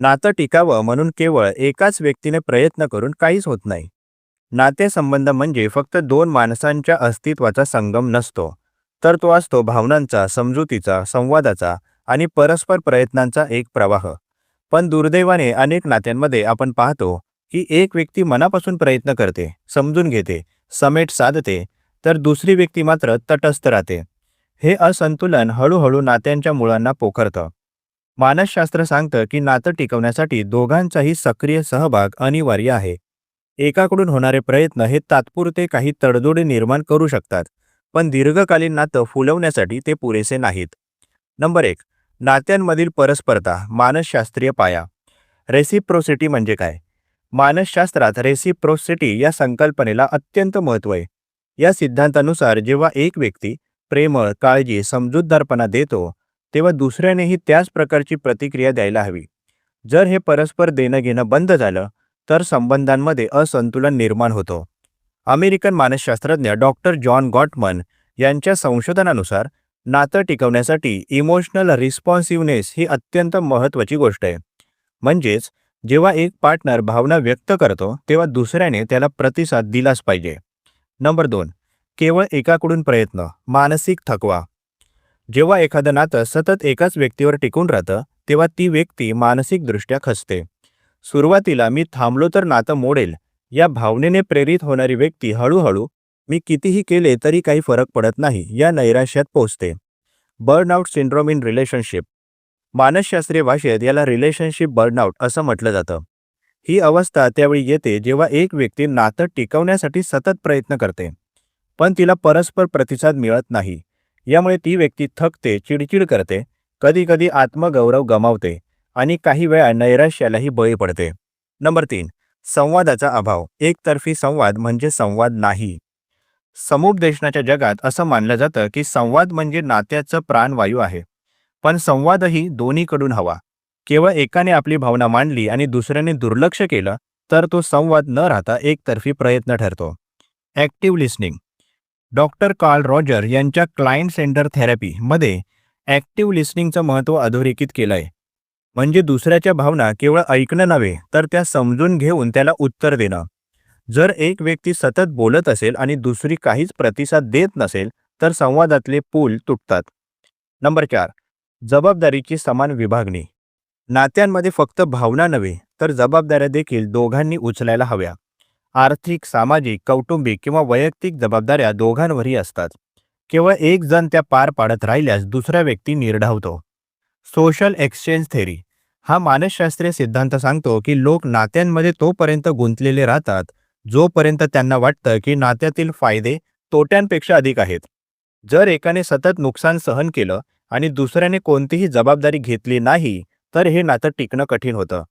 नातं टिकावं म्हणून केवळ एकाच व्यक्तीने प्रयत्न करून काहीच होत नाही. नातेसंबंध म्हणजे फक्त दोन माणसांच्या अस्तित्वाचा संगम नसतो. तर तो असतो भावनांचा समजुतीचा संवादाचा आणि परस्पर प्रयत्नांचा एक प्रवाह. पण दुर्दैवाने अनेक नात्यांमध्ये आपण पाहतो की एक व्यक्ती मनापासून प्रयत्न करते समजून घेते समेट साधते तर दुसरी व्यक्ती मात्र तटस्थ राहते. हे असंतुलन हळूहळू नात्यांच्या मुळांना पोखरतं. मानसशास्त्र सांगतं की नातं टिकवण्यासाठी दोघांचाही सक्रिय सहभाग अनिवार्य आहे. एकाकडून होणारे प्रयत्न हे तात्पुरते काही तडजोडी निर्माण करू शकतात पण दीर्घकालीन नातं फुलवण्यासाठी ते पुरेसे नाहीत. नंबर एक नात्यांमधील परस्परता मानसशास्त्रीय पाया. रेसिप्रोसिटी म्हणजे काय? मानसशास्त्रात रेसिप्रोसिटी या संकल्पनेला अत्यंत महत्त्व आहे. या सिद्धांतानुसार जेव्हा एक व्यक्ती प्रेमळ काळजी समजूतदारपणा देतो तेव्हा दुसऱ्यानेही त्याच प्रकारची प्रतिक्रिया द्यायला हवी. जर हे परस्पर देणं घेणं बंद झालं तर संबंधांमध्ये असंतुलन निर्माण होतो. अमेरिकन मानसशास्त्रज्ञ डॉक्टर जॉन गॉटमन यांच्या संशोधनानुसार नातं टिकवण्यासाठी इमोशनल रिस्पॉन्सिव्हनेस ही अत्यंत महत्त्वाची गोष्ट आहे. म्हणजेच जेव्हा एक पार्टनर भावना व्यक्त करतो तेव्हा दुसऱ्याने त्याला प्रतिसाद दिलाच पाहिजे. नंबर दोन केवळ एकाकडून प्रयत्न मानसिक थकवा. जेव्हा एखादं नातं सतत एकाच व्यक्तीवर टिकून राहतं तेव्हा ती व्यक्ती मानसिकदृष्ट्या खचते सुरुवातीला मी थांबलो तर नातं मोडेल. या भावनेने प्रेरित होणारी व्यक्ती हळूहळू मी कितीही केले तरी काही फरक पडत नाही या नैराश्यात पोहोचते. Burnout syndrome in relationship. मानसशास्त्रीय भाषेत याला रिलेशनशिप बर्नआउट असं म्हटलं जातं. ही अवस्था त्यावेळी येते जेव्हा एक व्यक्ती नातं टिकवण्यासाठी सतत प्रयत्न करते. पण तिला परस्पर प्रतिसाद मिळत नाही. यामुळे ती व्यक्ती थकते चिडचिड करते कधीकधी आत्मगौरव गमावते आणि काही वेळा नैराश्यालाही बळी पडते. नंबर तीन संवादाचा अभाव. एकतर्फी संवाद म्हणजे संवाद नाही. समुपदेशनाच्या जगात असं मानलं जातं की संवाद म्हणजे नात्याचं प्राणवायू आहे. पण संवादही दोन्हीकडून हवा. केवळ एकाने आपली भावना मांडली आणि दुसऱ्याने दुर्लक्ष केलं तर तो संवाद न राहता एकतर्फी प्रयत्न ठरतो. Active listening. Doctor Carl Roger यांच्या क्लायंट सेंटर थेरपीमध्ये ॲक्टिव्ह लिस्निंगचं महत्त्व अधोरेखित केलं आहे म्हणजे दुसऱ्याच्या भावना केवळ ऐकणं नव्हे तर त्या समजून घेऊन त्याला उत्तर देणं. जर एक व्यक्ती सतत बोलत असेल आणि दुसरी काहीच प्रतिसाद देत नसेल तर संवादातले पूल तुटतात. नंबर चार. जबाबदारीची समान विभागणी. नात्यांमध्ये फक्त भावना नव्हे तर जबाबदाऱ्या देखील दोघांनी उचलायला हव्या. आर्थिक सामाजिक कौटुंबिक किंवा वैयक्तिक जबाबदाऱ्या दोघांवरही असतात. केवळ एक जण त्या पार पाडत राहिल्यास दुसरा व्यक्ती निर्ढावतो. सोशल एक्सचेंज थेरी हा मानसशास्त्रीय सिद्धांत सांगतो की लोक नात्यांमध्ये तोपर्यंत गुंतलेले राहतात जोपर्यंत त्यांना वाटतं की नात्यातील फायदे तोट्यांपेक्षा अधिक आहेत. जर एकाने सतत नुकसान सहन केलं आणि दुसऱ्याने कोणतीही जबाबदारी घेतली नाही तर हे नातं टिकणं कठीण होतं.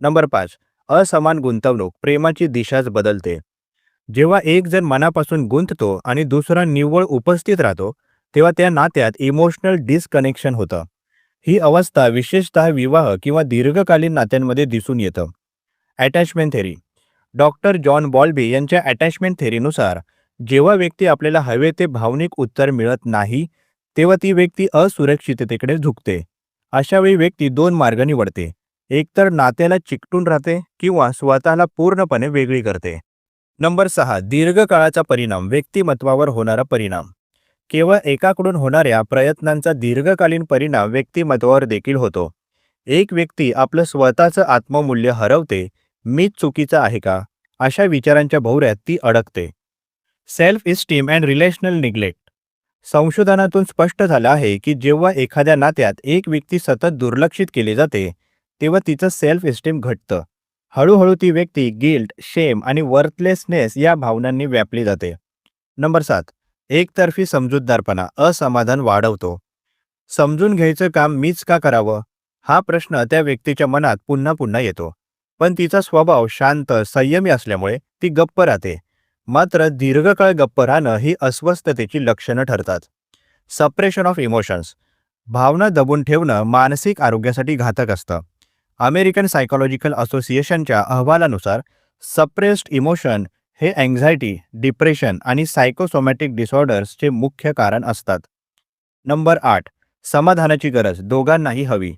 नंबर पाच. असमान गुंतवणूक प्रेमाची दिशाच बदलते. जेव्हा एक जण मनापासून गुंततो आणि दुसरा निव्वळ उपस्थित राहतो तेव्हा त्या नात्यात इमोशनल डिस्कनेक्शन होतं. ही अवस्था विशेषतः विवाह किंवा दीर्घकालीन नात्यांमध्ये दिसून येतं. Attachment theory doctor John Bowlby यांच्या अटॅचमेंट थेरीनुसार जेव्हा व्यक्ती आपल्याला हवे ते भावनिक उत्तर मिळत नाही तेव्हा ती व्यक्ती असुरक्षिततेकडे झुकते. अशावेळी व्यक्ती दोन मार्ग निवडते. एकतर नात्याला चिकटून राहते किंवा स्वतःला पूर्णपणे वेगळी करते. नंबर सहा दीर्घकाळाचा परिणाम व्यक्तिमत्वावर होणारा परिणाम. केवळ एकाकडून होणाऱ्या प्रयत्नांचा दीर्घकालीन परिणाम व्यक्तिमत्वावर देखील होतो. एक व्यक्ती आपलं स्वतःचं आत्ममूल्य हरवते मीच चुकीचा आहे का? अशा विचारांच्या भोवऱ्यात ती अडकते. Self esteem and relational neglect. संशोधनातून स्पष्ट झालं आहे की जेव्हा एखाद्या नात्यात एक व्यक्ती सतत दुर्लक्षित केली जाते तेव्हा तिचं सेल्फ इस्टीम घटतं. हळूहळू ती व्यक्ती गिल्ट शेम आणि वर्थलेसनेस या भावनांनी व्यापली जाते. नंबर सात. एकतर्फी समजूतदारपणा असमाधान वाढवतो. समजून घ्यायचं काम मीच का करावं? हा प्रश्न त्या व्यक्तीच्या मनात पुन्हा पुन्हा येतो. पण तिचा स्वभाव शांत संयमी असल्यामुळे ती गप्प राहते. मात्र दीर्घकाळ गप्प राहणं ही अस्वस्थतेची लक्षणं ठरतात. सप्रेशन ऑफ इमोशन्स भावना दबून ठेवणं मानसिक आरोग्यासाठी घातक असतं. अमेरिकन सायकोलॉजिकल असोसिएशनच्या अहवालानुसार सप्रेस्ड इमोशन हे अँझायटी डिप्रेशन आणि सायकोसोमॅटिक डिसऑर्डर्सचे मुख्य कारण असतात. नंबर आठ समाधानाची गरज दोघांनाही हवी.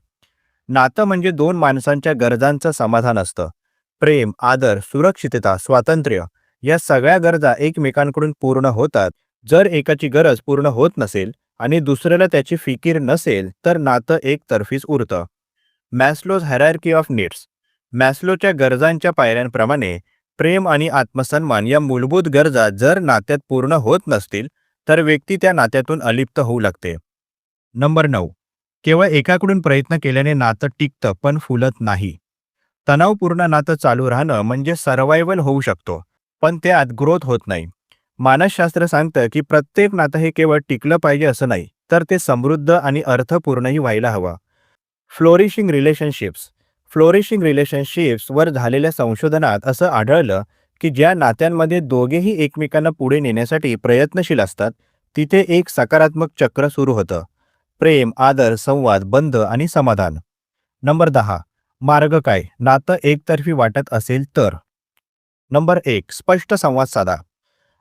नातं म्हणजे दोन माणसांच्या गरजांचं समाधान असतं. प्रेम आदर सुरक्षितता स्वातंत्र्य या सगळ्या गरजा एकमेकांकडून पूर्ण होतात. जर एकाची गरज पूर्ण होत नसेल आणि दुसऱ्याला त्याची फिकीर नसेल तर नातं एकतर्फीच उरतं. मॅस्लोज हॅरार्की ऑफ नीड्स मॅस्लोच्या गरजांच्या पायऱ्यांप्रमाणे प्रेम आणि आत्मसन्मान या मूलभूत गरजा जर नात्यात पूर्ण होत नसतील तर व्यक्ती त्या नात्यातून अलिप्त होऊ लागते. नंबर नऊ. केवळ एकाकडून प्रयत्न केल्याने नातं टिकतं पण फुलत नाही. तणावपूर्ण नातं चालू राहणं म्हणजे सर्वायवल होऊ शकतो पण त्यात ग्रोथ होत नाही. मानसशास्त्र सांगतं की प्रत्येक नातं हे केवळ टिकलं पाहिजे असं नाही तर ते समृद्ध आणि अर्थपूर्णही व्हायला हवं. फ्लोरिशिंग रिलेशनशिप्स फ्लोरिशिंग रिलेशनशिप्सवर झालेल्या संशोधनात असं आढळलं की ज्या नात्यांमध्ये दोघेही एकमेकांना पुढे नेण्यासाठी प्रयत्नशील असतात तिथे एक सकारात्मक चक्र सुरू होतं. प्रेम आदर संवाद बंध आणि समाधान. नंबर दहा. मार्ग काय? नातं एकतर्फी वाटत असेल तर. नंबर एक. स्पष्ट संवाद साधा.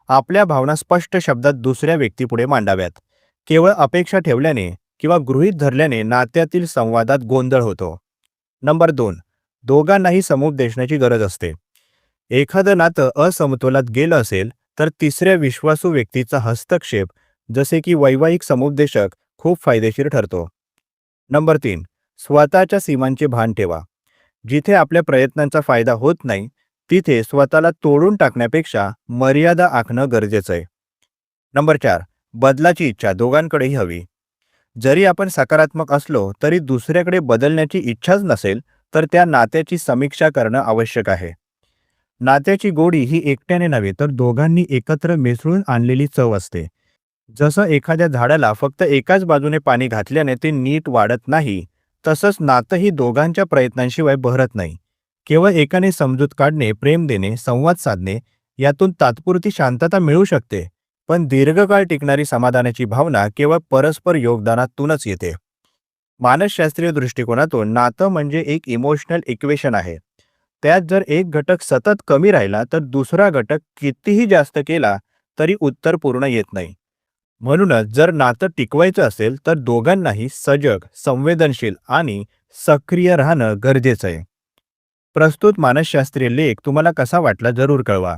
आपल्या भावना स्पष्ट शब्दात दुसऱ्या व्यक्तीपुढे मांडाव्यात. केवळ अपेक्षा ठेवल्याने किंवा गृहीत धरल्याने नात्यातील संवादात गोंधळ होतो. नंबर दोन. दोघांनाही समुपदेशनाची गरज असते. एखादं नातं असमतोलात गेलं असेल तर तिसऱ्या विश्वासू व्यक्तीचा हस्तक्षेप जसे की वैवाहिक समुपदेशक खूप फायदेशीर ठरतो. नंबर तीन. स्वतःच्या सीमांचे भान ठेवा. जिथे आपल्या प्रयत्नांचा फायदा होत नाही तिथे स्वतःला तोडून टाकण्यापेक्षा मर्यादा आखणं गरजेचं आहे. नंबर चार. बदलाची इच्छा दोघांकडेही हवी. जरी आपण सकारात्मक असलो तरी दुसऱ्याकडे बदलण्याची इच्छाच नसेल तर त्या नात्याची समीक्षा करणं आवश्यक आहे. नात्याची गोडी ही एकट्याने नव्हे तर दोघांनी एकत्र मिसळून आणलेली चव असते. जसं एखाद्या झाडाला फक्त एकाच बाजूने पाणी घातल्याने ते नीट वाढत नाही तसंच नातंही दोघांच्या प्रयत्नांशिवाय बहरत नाही. केवळ एकाने समजूत काढणे प्रेम देणे संवाद साधणे यातून तात्पुरती शांतता मिळू शकते. पण दीर्घकाळ टिकणारी समाधानाची भावना केवळ परस्पर योगदानातूनच येते. मानसशास्त्रीय दृष्टिकोनातून नातं म्हणजे एक इमोशनल इक्वेशन आहे. त्यात जर एक घटक सतत कमी राहिला तर दुसरा घटक कितीही जास्त केला तरी उत्तर पूर्ण येत नाही. म्हणूनच जर नातं टिकवायचं असेल तर दोघांनाही सजग संवेदनशील आणि सक्रिय राहणं गरजेचं आहे. प्रस्तुत मानसशास्त्रीय लेख तुम्हाला कसा वाटला जरूर कळवा.